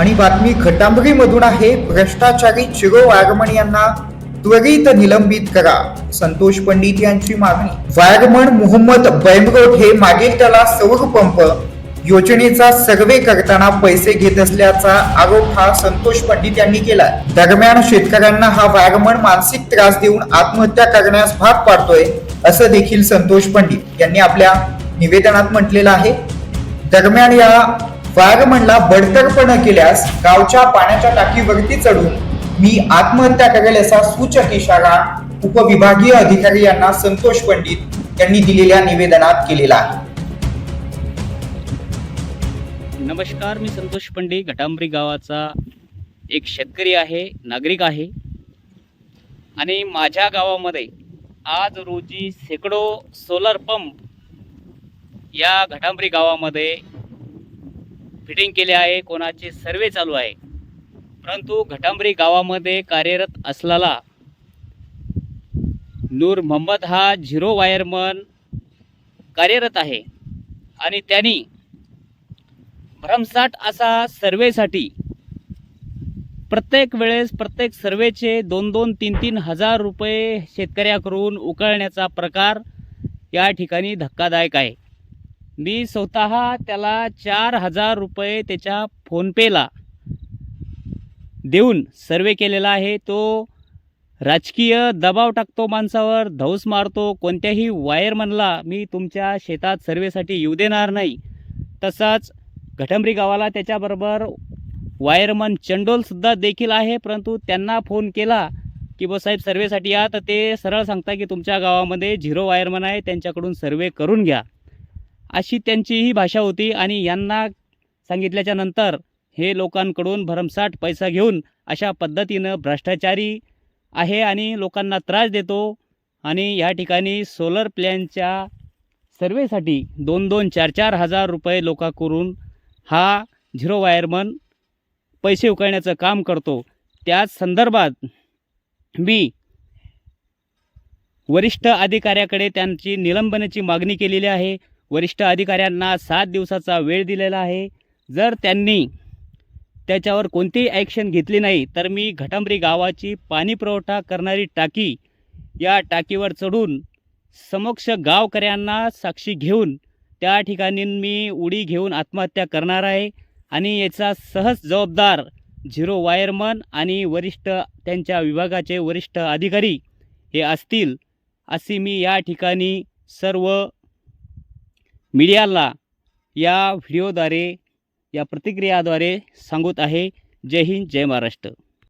आणि बातमी खटांबरीमधून आहे भ्रष्टाचारी चिरो वाघमण यांना त्वरित निलंबित करा. संतोष पंडित यांची मागणी. वायरमन मोहम्मद बैमरोट हे मागील त्याला सौर पंप योजनेचा सर्वे करताना पैसे घेत असल्याचा आरोप हा संतोष पंडित यांनी केला दरम्यान शेतकऱ्यांना हा वायरमन मानसिक त्रास देऊन आत्महत्या करण्यास भाग पाडतोय असं देखील संतोष पंडित यांनी आपल्या निवेदनात म्हटलेलं आहे. दरम्यान या फायरमनला बडतर्पण केल्यास गावच्या पाण्याच्या टाकीवरती चढून मी आत्महत्या करेल असा सूचक इशारा उपविभागीय अधिकारी यांना संतोष पंडित यांनी दिलेल्या निवेदनात केलेला आहे. नमस्कार मी संतोष पंडित घटांबरी गावाचा एक शेतकरी आहे नागरिक आहे. आणि माझ्या गावामध्ये आज रोजी शेकडो सोलर पंप या घटांबरी गावामध्ये फिटिंग केले आहे कोणाचे सर्वे चालू आहे. परंतु घटांबरी गावामध्ये कार्यरत असलेला नूर मोहम्मद हा झिरो वायरमन कार्यरत आहे. आणि त्यांनी भरमसाठ असा सर्वेसाठी प्रत्येक वेळेस प्रत्येक सर्वेचे दोन दोन तीन तीन हजार रुपये शेतकऱ्याकडून उकळण्याचा प्रकार या ठिकाणी धक्कादायक आहे. मी स्वतः त्याला चार हजार रुपये त्याच्या फोनपेला देऊन सर्वे केलेला आहे. तो राजकीय दबाव टाकतो माणसावर धौस मारतो. कोणत्याही वायरमनला मी तुमच्या शेतात सर्वेसाठी येऊ देणार नाही. तसाच घटंबरी गावाला त्याच्याबरोबर वायरमन चंडोलसुद्धा देखील आहे. परंतु त्यांना फोन केला की बो साहेब सर्वेसाठी या. तर ते सरळ सांगता की तुमच्या गावामध्ये झिरो वायरमन आहे. त्यांच्याकडून सर्वे करून घ्या. अशी त्यांची ही भाषा होती आणि यांना सांगितल्याच्या नंतर हे लोकांकडून भरमसाठ पैसा घेऊन अशा पद्धतीनं भ्रष्टाचारी आहे आणि लोकांना त्रास देतो. आणि या ठिकाणी सोलर प्लॅनच्या सर्वेसाठी दोन दोन चार चार हजार रुपये लोकांकडून हा झिरो वायरमन पैसे उकळण्याचं काम करतो. त्याच संदर्भात मी वरिष्ठ अधिकाऱ्याकडे त्यांची निलंबनाची मागणी केलेली आहे. वरिष्ठ अधिकाऱ्यांना सात दिवसाचा वेळ दिलेला आहे. जर त्यांनी त्याच्यावर कोणतीही ॲक्शन घेतली नाही तर मी घटांबरी गावाची पाणी पुरवठा करणारी टाकी या टाकीवर चढून समक्ष गावकऱ्यांना साक्षी घेऊन त्या ठिकाणी मी उडी घेऊन आत्महत्या करणार आहे आणि याचा सहज जबाबदार झिरो वायरमन आणि वरिष्ठ त्यांच्या विभागाचे वरिष्ठ अधिकारी हे असतील अशी मी या ठिकाणी सर्व मीडियाला या व्हिडिओद्वारे या प्रतिक्रियाद्वारे सांगत आहे. जय हिंद जय महाराष्ट्र.